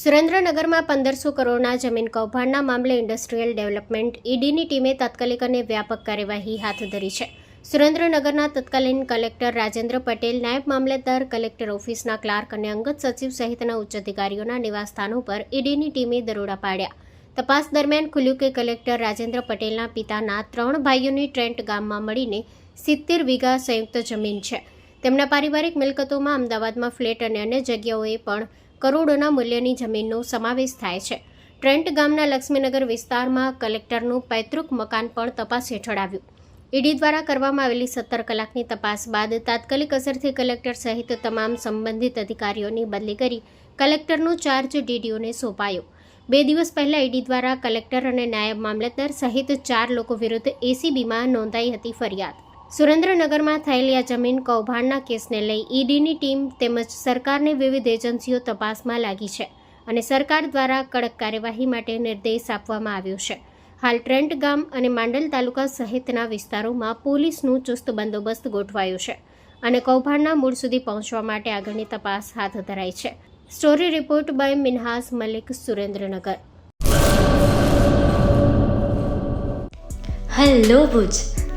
સુરેન્દ્રનગરમાં પંદરસો કરોડના જમીન કૌભાંડના મામલે ઇન્ડસ્ટ્રીયલ ડેવલપમેન્ટ ઈડીની ટીમે તાત્કાલિક અને વ્યાપક કાર્યવાહી હાથ ધરી છે. સુરેન્દ્રનગરના તત્કાલીન કલેક્ટર રાજેન્દ્ર પટેલ, નાયબ મામલતદાર કલેક્ટર ઓફિસના ક્લાર્ક અને અંગત સચિવ સહિતના ઉચ્ચ અધિકારીઓના નિવાસસ્થાનો પર ઈડીની ટીમે દરોડા પાડ્યા. તપાસ દરમિયાન ખુલ્યું કે કલેક્ટર રાજેન્દ્ર પટેલના પિતાના ત્રણ ભાઈઓની ટ્રેન્ટ ગામમાં મળીને સિત્તેર વીઘા સંયુક્ત જમીન છે. તેમના પારિવારિક મિલકતોમાં અમદાવાદમાં ફ્લેટ અને અન્ય જગ્યાઓએ પણ કરોડોના મૂલ્યની જમીનનો સમાવેશ થાય છે. ટ્રેન્ટ ગામના લક્ષ્મીનગર વિસ્તારમાં કલેક્ટરનું પૈતૃક મકાન પણ તપાસ હેઠળ આવ્યું. ઈડી દ્વારા કરવામાં આવેલી સત્તર કલાકની તપાસ બાદ તાત્કાલિક અસરથી કલેક્ટર સહિત તમામ સંબંધિત અધિકારીઓની બદલી કરી કલેક્ટરનો ચાર્જ ડીડીઓને સોંપાયો. બે દિવસ પહેલા ઈડી દ્વારા કલેક્ટર અને નાયબ મામલતદાર સહિત ચાર લોકો વિરુદ્ધ એસીબીમાં નોંધાઈ હતી ફરિયાદ. સુરેન્દ્રનગરમાં થયેલી આ જમીન કૌભાંડના કેસને લઈ ઈડીની ટીમ તેમજ સરકારની વિવિધ એજન્સીઓ તપાસમાં લાગી છે અને સરકાર દ્વારા કડક કાર્યવાહી માટે નિર્દેશ આપવામાં આવ્યો છે. હાલ ટ્રેન્ટ ગામ અને માંડલ તાલુકા સહિતના વિસ્તારોમાં પોલીસનું ચુસ્ત બંદોબસ્ત ગોઠવાયો છે અને કૌભાંડના મૂળ સુધી પહોંચવા માટે આગળની તપાસ હાથ ધરાઈ છે. Story report by Minhas Malik, Surendranagar. Hello Bhuj.